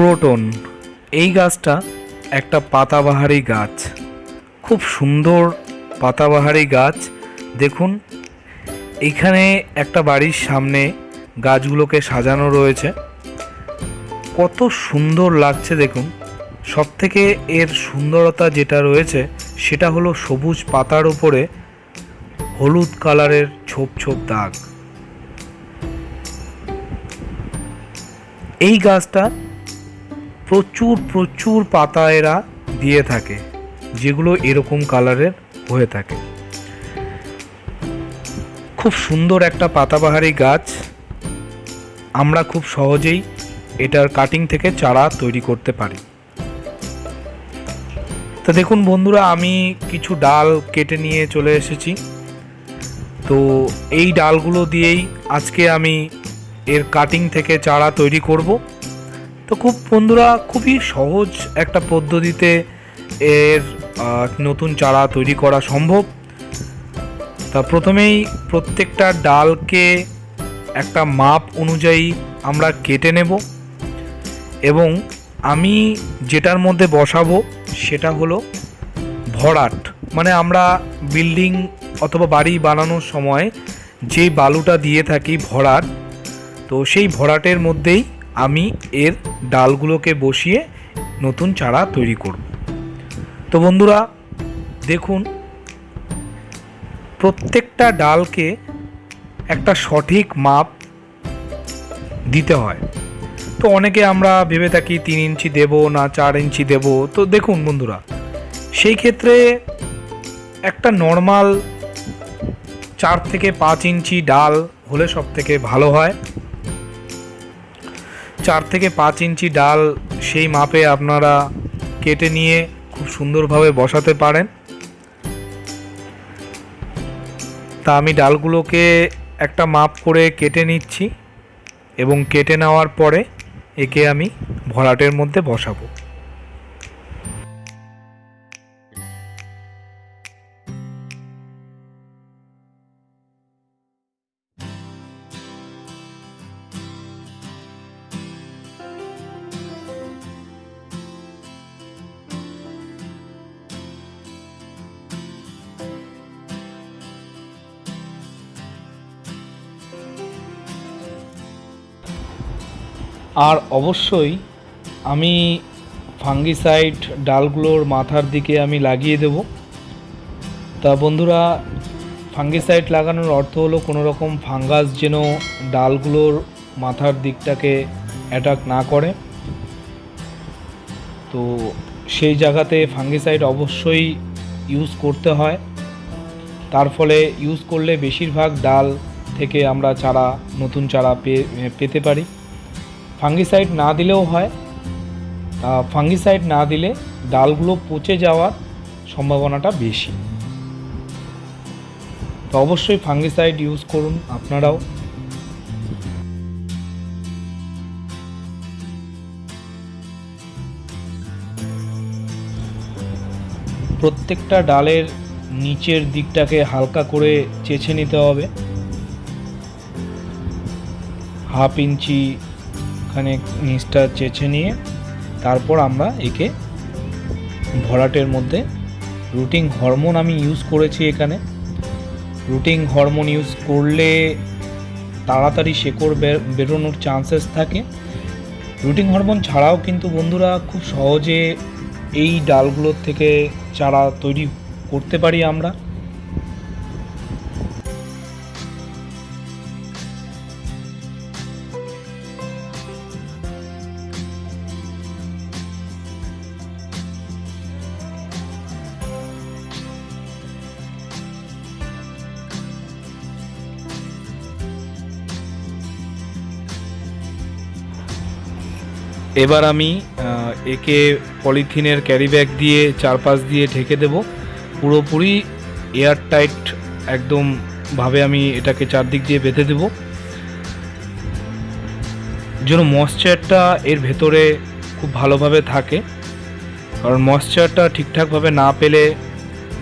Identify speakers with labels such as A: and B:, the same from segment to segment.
A: Croton. এই গাছটা একটা পাতাবাহারি গাছ। খুব সুন্দর পাতাবাহারি গাছ। দেখুন, এখানে একটা বাড়ির সামনে গাছগুলোকে সাজানো রয়েছে। কত সুন্দর লাগছে দেখুন। সব থেকে এর সুন্দরতা যেটা রয়েছে, সেটা হলো সবুজ পাতার উপরে হলুদ কালারের ছোপ ছোপ দাগ। এই গাছটা প্রচুর প্রচুর পাতা এরা দিয়ে থাকে, যেগুলো এরকম কালারের হয়ে থাকে। খুব সুন্দর একটা পাতাবাহারি গাছ। আমরা খুব সহজেই এটার কাটিং থেকে চারা তৈরি করতে পারি। তো দেখুন বন্ধুরা, আমি কিছু ডাল কেটে নিয়ে চলে এসেছি। তো এই ডালগুলো দিয়েই আজকে আমি এর কাটিং থেকে চারা তৈরি করব। তো খুব বন্ধুরা খুবই সহজ একটা পদ্ধতিতে এর নতুন চারা তৈরি করা সম্ভব। তা প্রথমেই প্রত্যেকটা ডালকে একটা মাপ অনুযায়ী আমরা কেটে নেব এবং আমি যেটার মধ্যে বসাবো সেটা হলো ভরাট। মানে আমরা বিল্ডিং অথবা বাড়ি বানানোর সময় যে বালুটা দিয়ে থাকি ভরাট, তো সেই ভরাটের মধ্যেই আমি এর ডালগুলোকে বসিয়ে নতুন চারা তৈরি করব। তো বন্ধুরা, দেখুন, প্রত্যেকটা ডালকে একটা সঠিক মাপ দিতে হয়। তো অনেকে আমরা ভেবে থাকি তিন ইঞ্চি দেব না চার ইঞ্চি দেব। তো দেখুন বন্ধুরা, সেই ক্ষেত্রে একটা নর্মাল চার থেকে পাঁচ ইঞ্চি ডাল হলে সব থেকে ভালো হয়। চার থেকে পাঁচ ইঞ্চি ডাল সেই মাপে আপনারা কেটে নিয়ে খুব সুন্দরভাবে বসাতে পারেন। তা আমি ডালগুলোকে একটা মাপ করে কেটে নিচ্ছি এবং কেটে নেওয়ার পরে একে আমি ভরাটের মধ্যে বসাবো। আর অবশ্যই আমি ফাঙ্গিসাইড ডালগুলোর মাথার দিকে আমি লাগিয়ে দেব। তা বন্ধুরা, ফাঙ্গিসাইড লাগানোর অর্থ হলো কোনো রকম ফাঙ্গাস যেন ডালগুলোর মাথার দিকটাকে অ্যাটাক না করে। তো সেই জায়গাতে ফাঙ্গিসাইড অবশ্যই ইউজ করতে হয়। তার ফলে ইউজ করলে বেশিরভাগ ডাল থেকে আমরা চারা, নতুন চারা পেতে পারি। ফাঙ্গিসাইড না দিলেও হয়। ফাঙ্গিসাইড না দিলে ডালগুলো পচে যাওয়ার সম্ভাবনাটা বেশি। তো অবশ্যই ফাঙ্গিসাইড ইউজ করুন আপনারাও। প্রত্যেকটা ডালের নিচের দিকটাকে হালকা করে চেছে নিতে হবে। হাফ ইঞ্চি খানে নিচটা চেছে নিয়ে তারপর আমরা একে ভরাটের মধ্যে রুটিং হরমোন আমি ইউজ করেছি এখানে। রুটিং হরমোন ইউজ করলে তাড়াতাড়ি শেকড় বের- বেরোনোর চান্সেস থাকে। রুটিং হরমোন ছাড়াও কিন্তু বন্ধুরা খুব সহজে এই ডালগুলোর থেকে চারা তৈরি করতে পারি আমরা। এবার আমি একে পলিথিনের ক্যারি ব্যাগ দিয়ে চারপাশ দিয়ে ঢেকে দেব। পুরোপুরি এয়ার টাইট একদম ভাবে আমি এটাকে চারদিক দিয়ে বেঁধে দেব। যেন ময়েশ্চারটা এর ভেতরে খুব ভালোভাবে থাকে। কারণ ময়েশ্চারটা ঠিকঠাকভাবে না পেলে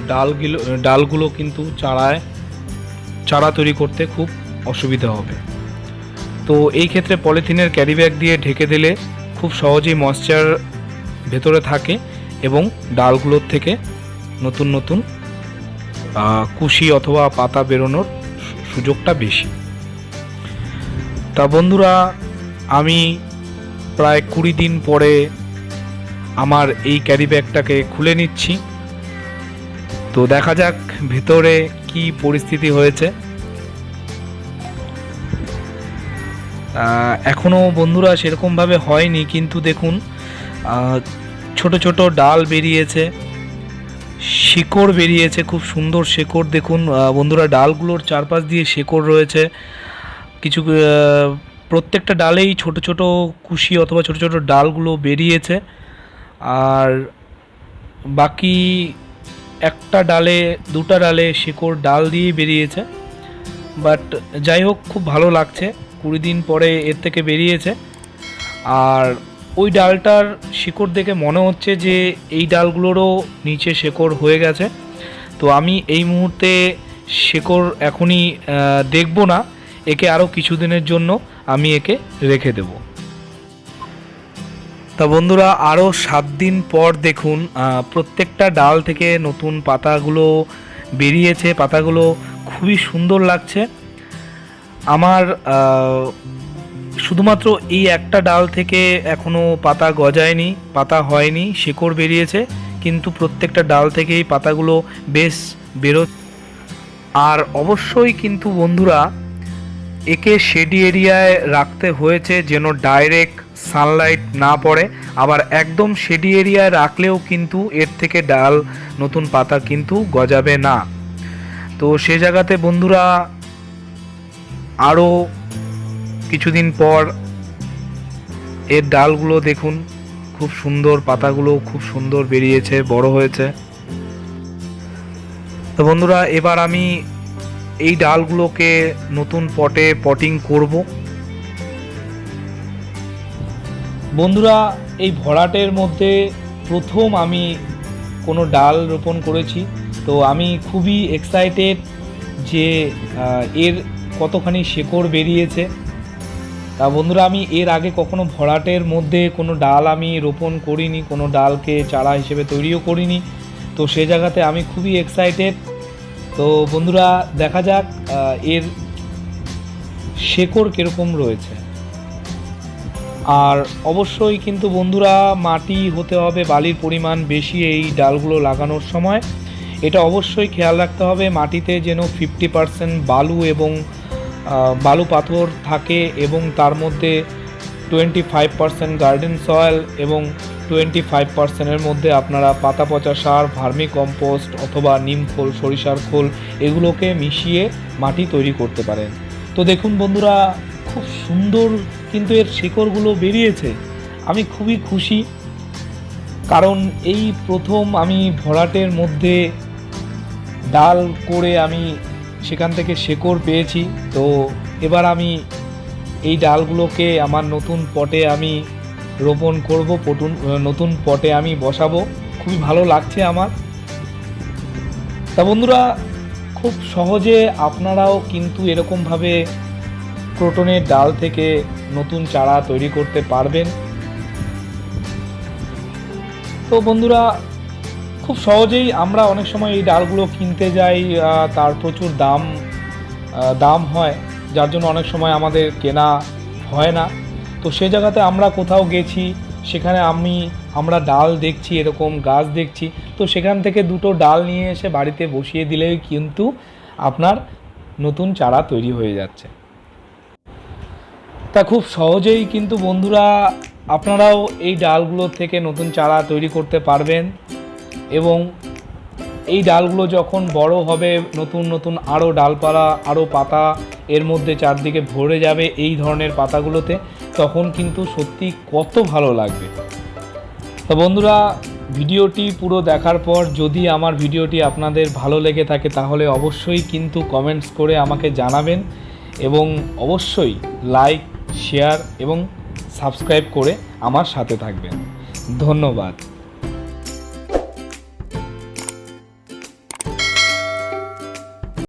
A: ডালগুলো ডালগুলো কিন্তু চারায়, চারা তৈরি করতে খুব অসুবিধা হবে। তো এই ক্ষেত্রে পলিথিনের ক্যারি ব্যাগ দিয়ে ঢেকে দিলে খুব সহজেই ময়েশ্চার ভেতরে থাকে এবং ডালগুলোর থেকে নতুন নতুন কুশি অথবা পাতা বেরোনোর সুযোগটা বেশি। তা বন্ধুরা, আমি প্রায় কুড়ি দিন পরে আমার এই ক্যারি ব্যাগটাকে খুলে নিচ্ছি। তো দেখা যাক ভেতরে কি পরিস্থিতি হয়েছে। আহ, এখনও বন্ধুরা সেরকমভাবে হয়নি কিন্তু দেখুন ছোট ছোট ডাল বেরিয়েছে শিকড় বেরিয়েছে খুব সুন্দর শেকড়। দেখুন বন্ধুরা ডালগুলোর চারপাশ দিয়ে শেকড় রয়েছে। কিছু প্রত্যেকটা ডালেই ছোট ছোট কুশি অথবা ছোট ছোট ডালগুলো বেরিয়েছে। আর বাকি একটা ডালে দুটা ডালে শিকড় ডাল দিয়েই বেরিয়েছে। বাট যাই হোক খুব ভালো লাগছে। কুড়ি দিন পরে এর থেকে বেরিয়েছে। আর ওই ডালটার শিকড় দেখে মনে হচ্ছে যে এই ডালগুলোরও নিচে শেকড় হয়ে গেছে। তো আমি এই মুহূর্তে শেকড় এখনই দেখব না। একে আরও কিছুদিনের জন্য আমি একে রেখে দেব। তা বন্ধুরা আরও সাত দিন পর দেখুন প্রত্যেকটা ডাল থেকে নতুন পাতাগুলো বেরিয়েছে। পাতাগুলো খুবই সুন্দর লাগছে। আমার শুধুমাত্র এই একটা ডাল থেকে এখনও পাতা গজায়নি, পাতা হয়নি, শেকড় বেরিয়েছে, কিন্তু প্রত্যেকটা ডাল থেকেই পাতাগুলো বেশ বেরো আর অবশ্যই কিন্তু বন্ধুরা, একে শেডি এরিয়ায় রাখতে হয়েছে যেন ডাইরেক্ট সানলাইট না পড়ে। আবার একদম শেডি এরিয়ায় রাখলেও কিন্তু এর থেকে ডাল নতুন পাতা কিন্তু গজাবে না। তো সে জায়গাতে বন্ধুরা আরও কিছুদিন পর এর ডালগুলো দেখুন, খুব সুন্দর, পাতাগুলো খুব সুন্দর বেরিয়েছে, বড় হয়েছে। তো বন্ধুরা, এবার আমি এই ডালগুলোকে নতুন পটে পটিং করব। বন্ধুরা, এই ভরাটের মধ্যে প্রথম আমি কোনো ডাল রোপণ করেছি। তো আমি খুবই এক্সাইটেড যে এর কতখানি শেকড় বেরিয়েছে। তা বন্ধুরা, আমি এর আগে কখনো ভরাটের মধ্যে কোনো ডাল আমি রোপণ করিনি, কোনো ডালকে চারা হিসেবে তৈরিও করিনি। তো সে জায়গাতে আমি খুবই এক্সাইটেড তো বন্ধুরা, দেখা যাক এর শেকড় কীরকম রয়েছে। আর অবশ্যই কিন্তু বন্ধুরা, মাটি হতে হবে, বালির পরিমাণ বেশি এই ডালগুলো লাগানোর সময়। এটা অবশ্যই খেয়াল রাখতে হবে, মাটিতে যেন ফিফটি পার্সেন্ট বালু এবং বালু পাথর থাকে এবং তার মধ্যে twenty five percent garden soil এবং টোয়েন্টি ফাইভ পার্সেন্টের মধ্যে আপনারা পাতা পচা সার ভার্মি কম্পোস্ট অথবা নিম খোল, সরিষার খোল এগুলোকে মিশিয়ে মাটি তৈরি করতে পারেন। তো দেখুন বন্ধুরা, খুব সুন্দর কিন্তু এর শিকড়গুলো বেরিয়েছে। আমি খুবই খুশি। কারণ এই প্রথম আমি ভরাটের মধ্যে ডাল করে আমি সেখান থেকে শেকড় পেয়েছি। তো এবার আমি এই ডালগুলোকে আমার নতুন পটে আমি রোপণ করব, পটুন নতুন পটে আমি বসাবো। খুবই ভালো লাগছে আমার। তা বন্ধুরা, খুব সহজে আপনারাও কিন্তু এরকমভাবে ক্রোটনের ডাল থেকে নতুন চারা তৈরি করতে পারবেন। তো বন্ধুরা খুব সহজেই আমরা অনেক সময় এই ডালগুলো কিনতে যাই তার প্রচুর দাম দাম হয়, যার জন্য অনেক সময় আমাদের কেনা হয় না। তো সে জায়গাতে আমরা কোথাও গেছি, সেখানে আমি, আমরা ডাল দেখছি, এরকম গাছ দেখছি, তো সেখান থেকে দুটো ডাল নিয়ে এসে বাড়িতে বসিয়ে দিলেই কিন্তু আপনার নতুন চারা তৈরি হয়ে যাচ্ছে। তা খুব সহজেই কিন্তু বন্ধুরা, আপনারাও এই ডালগুলোর থেকে নতুন চারা তৈরি করতে পারবেন। এবং এই ডালগুলো যখন বড় হবে, নতুন নতুন আরও ডালপালা আরও পাতা এর মধ্যে চারদিকে ভরে যাবে এই ধরনের পাতাগুলোতে, তখন কিন্তু সত্যি কত ভালো লাগবে। তো বন্ধুরা, ভিডিওটি পুরো দেখার পর যদি আমার ভিডিওটি আপনাদের ভালো লেগে থাকে, তাহলে অবশ্যই কিন্তু কমেন্টস করে আমাকে জানাবেন এবং অবশ্যই লাইক শেয়ার এবং সাবস্ক্রাইব করে আমার সাথে থাকবেন। ধন্যবাদ।